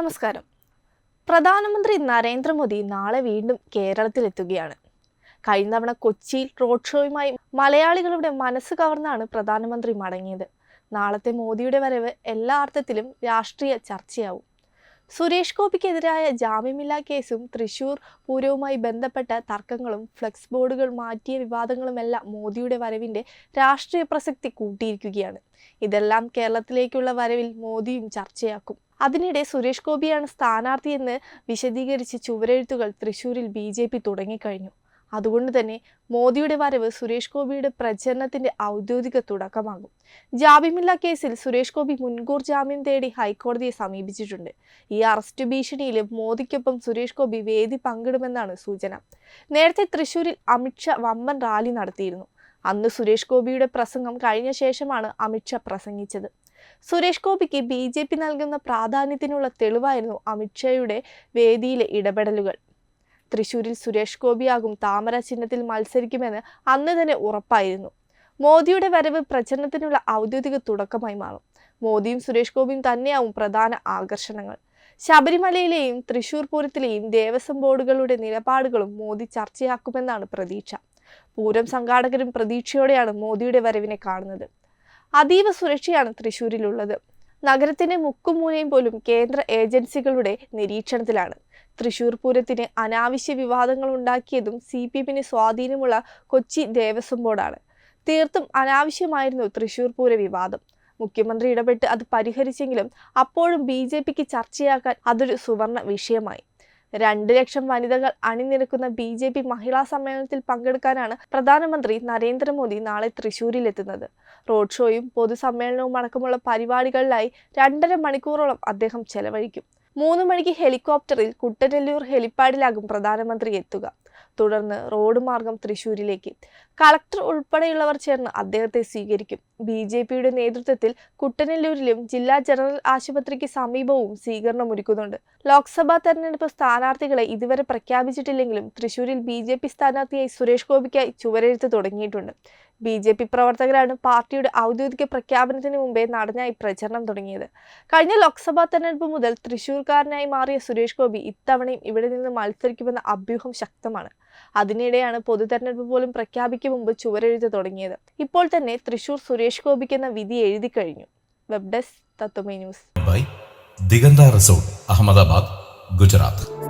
നമസ്കാരം. പ്രധാനമന്ത്രി നരേന്ദ്രമോദി നാളെ വീണ്ടും കേരളത്തിലെത്തുകയാണ്. കഴിഞ്ഞ തവണ കൊച്ചിയിൽ റോഡ് ഷോയുമായി മലയാളികളുടെ മനസ്സ് കവർന്നാണ് പ്രധാനമന്ത്രി മടങ്ങിയത്. നാളത്തെ മോദിയുടെ വരവ് എല്ലാ അർത്ഥത്തിലും രാഷ്ട്രീയ ചർച്ചയാവും. സുരേഷ് ഗോപിക്കെതിരായ ജാമ്യമില്ലാ കേസും തൃശൂർ പൂരവുമായി ബന്ധപ്പെട്ട തർക്കങ്ങളും ഫ്ലെക്സ് ബോർഡുകൾ മാറ്റിയ വിവാദങ്ങളുമെല്ലാം മോദിയുടെ വരവിന്റെ രാഷ്ട്രീയ പ്രസക്തി കൂട്ടിയിരിക്കുകയാണ്. ഇതെല്ലാം കേരളത്തിലേക്കുള്ള വരവിൽ മോദിയും ചർച്ചയാക്കും. അതിനിടെ സുരേഷ് ഗോപിയാണ് സ്ഥാനാർത്ഥിയെന്ന് വിശദീകരിച്ച് ചുവരെഴുത്തുകൾ തൃശൂരിൽ ബി ജെ പി തുടങ്ങിക്കഴിഞ്ഞു. അതുകൊണ്ട് തന്നെ മോദിയുടെ വരവ് സുരേഷ് ഗോപിയുടെ പ്രചരണത്തിന്റെ ഔദ്യോഗിക തുടക്കമാകും. ജാമ്യമില്ലാ കേസിൽ സുരേഷ് ഗോപി മുൻകൂർ ജാമ്യം തേടി ഹൈക്കോടതിയെ സമീപിച്ചിട്ടുണ്ട്. ഈ അറസ്റ്റ് ഭീഷണിയിലും മോദിക്കൊപ്പം സുരേഷ് ഗോപി വേദി പങ്കിടുമെന്നാണ് സൂചന. നേരത്തെ തൃശൂരിൽ അമിത്ഷാ വമ്പൻ റാലി നടത്തിയിരുന്നു. അന്ന് സുരേഷ് ഗോപിയുടെ പ്രസംഗം കഴിഞ്ഞ ശേഷമാണ് അമിത്ഷാ പ്രസംഗിച്ചത്. സുരേഷ് ഗോപിക്ക് ബി ജെ പി നൽകുന്ന പ്രാധാന്യത്തിനുള്ള തെളിവായിരുന്നു അമിത്ഷായുടെ വേദിയിലെ ഇടപെടലുകൾ. തൃശൂരിൽ സുരേഷ് ഗോപിയാകും താമര ചിഹ്നത്തിൽ മത്സരിക്കുമെന്ന് അന്ന് തന്നെ ഉറപ്പായിരുന്നു. മോദിയുടെ വരവ് പ്രചരണത്തിനുള്ള ഔദ്യോഗിക തുടക്കമായി മാറും. മോദിയും സുരേഷ് ഗോപിയും തന്നെയാവും പ്രധാന ആകർഷണങ്ങൾ. ശബരിമലയിലെയും തൃശൂർ പൂരത്തിലെയും ദേവസ്വം ബോർഡുകളുടെ നിലപാടുകളും മോദി ചർച്ചയാക്കുമെന്നാണ് പ്രതീക്ഷ. പൂരം സംഘാടകരും പ്രതീക്ഷയോടെയാണ് മോദിയുടെ വരവിനെ കാണുന്നത്. അതീവ സുരക്ഷയാണ് തൃശൂരിലുള്ളത് നഗരത്തിന്റെ മുക്കും മൂലയും പോലും കേന്ദ്ര ഏജൻസികളുടെ നിരീക്ഷണത്തിലാണ്. തൃശൂർ പൂരത്തിന് അനാവശ്യ വിവാദങ്ങൾ ഉണ്ടാക്കിയതും സി പി എമ്മിന് സ്വാധീനമുള്ള കൊച്ചി ദേവസ്വം ബോർഡാണ്. തീർത്തും അനാവശ്യമായിരുന്നു തൃശൂർ പൂര വിവാദം. മുഖ്യമന്ത്രി ഇടപെട്ട് അത് പരിഹരിച്ചെങ്കിലും അപ്പോഴും ബി ചർച്ചയാക്കാൻ അതൊരു സുവർണ വിഷയമായി. രണ്ട് ലക്ഷം വനിതകൾ അണിനിരക്കുന്ന ബി ജെ പി മഹിളാ സമ്മേളനത്തിൽ പങ്കെടുക്കാനാണ് പ്രധാനമന്ത്രി നരേന്ദ്രമോദി നാളെ തൃശൂരിലെത്തുന്നത്. റോഡ് ഷോയും പൊതുസമ്മേളനവും അടക്കമുള്ള പരിപാടികളിലായി രണ്ടര മണിക്കൂറോളം അദ്ദേഹം ചെലവഴിക്കും. മൂന്ന് മണിക്ക് ഹെലികോപ്റ്ററിൽ കുട്ടനെല്ലൂർ ഹെലിപ്പാഡിലാകും പ്രധാനമന്ത്രി എത്തുക. തുടർന്ന് റോഡ് മാർഗം തൃശൂരിലേക്ക്. കളക്ടർ ഉൾപ്പെടെയുള്ളവർ ചേർന്ന് അദ്ദേഹത്തെ സ്വീകരിക്കും. ബി ജെ പിയുടെ നേതൃത്വത്തിൽ കുട്ടനല്ലൂരിലും ജില്ലാ ജനറൽ ആശുപത്രിക്ക് സമീപവും സ്വീകരണം ഒരുക്കുന്നുണ്ട് ലോക്സഭാ തെരഞ്ഞെടുപ്പ് സ്ഥാനാർത്ഥികളെ ഇതുവരെ പ്രഖ്യാപിച്ചിട്ടില്ലെങ്കിലും തൃശൂരിൽ ബി ജെ പി സ്ഥാനാർത്ഥിയായി സുരേഷ് ഗോപിക്കായി ചുവരെഴുത്ത് തുടങ്ങിയിട്ടുണ്ട്. ബി ജെ പി പ്രവർത്തകരാണ് പാർട്ടിയുടെ ഔദ്യോഗിക പ്രഖ്യാപനത്തിന് മുമ്പേ നടനായി പ്രചരണം തുടങ്ങിയത്. കഴിഞ്ഞ ലോക്സഭാ തെരഞ്ഞെടുപ്പ് മുതൽ തൃശൂർക്കാരനായി മാറിയ സുരേഷ് ഗോപി ഇത്തവണയും ഇവിടെ നിന്ന് മത്സരിക്കുമെന്ന അഭ്യൂഹം ശക്തമാണ്. അതിനിടെയാണ് പൊതു തെരഞ്ഞെടുപ്പ് പോലും പ്രഖ്യാപിക്കും മുമ്പ് ചുവരെഴുത്ത് തുടങ്ങിയത്. ഇപ്പോൾ തന്നെ തൃശൂർ സുരേഷ് ഗോപിക്ക് എന്ന വിധി എഴുതി കഴിഞ്ഞു. Web desk Tatwamayi news. Diganta resort Ahmedabad Gujarat.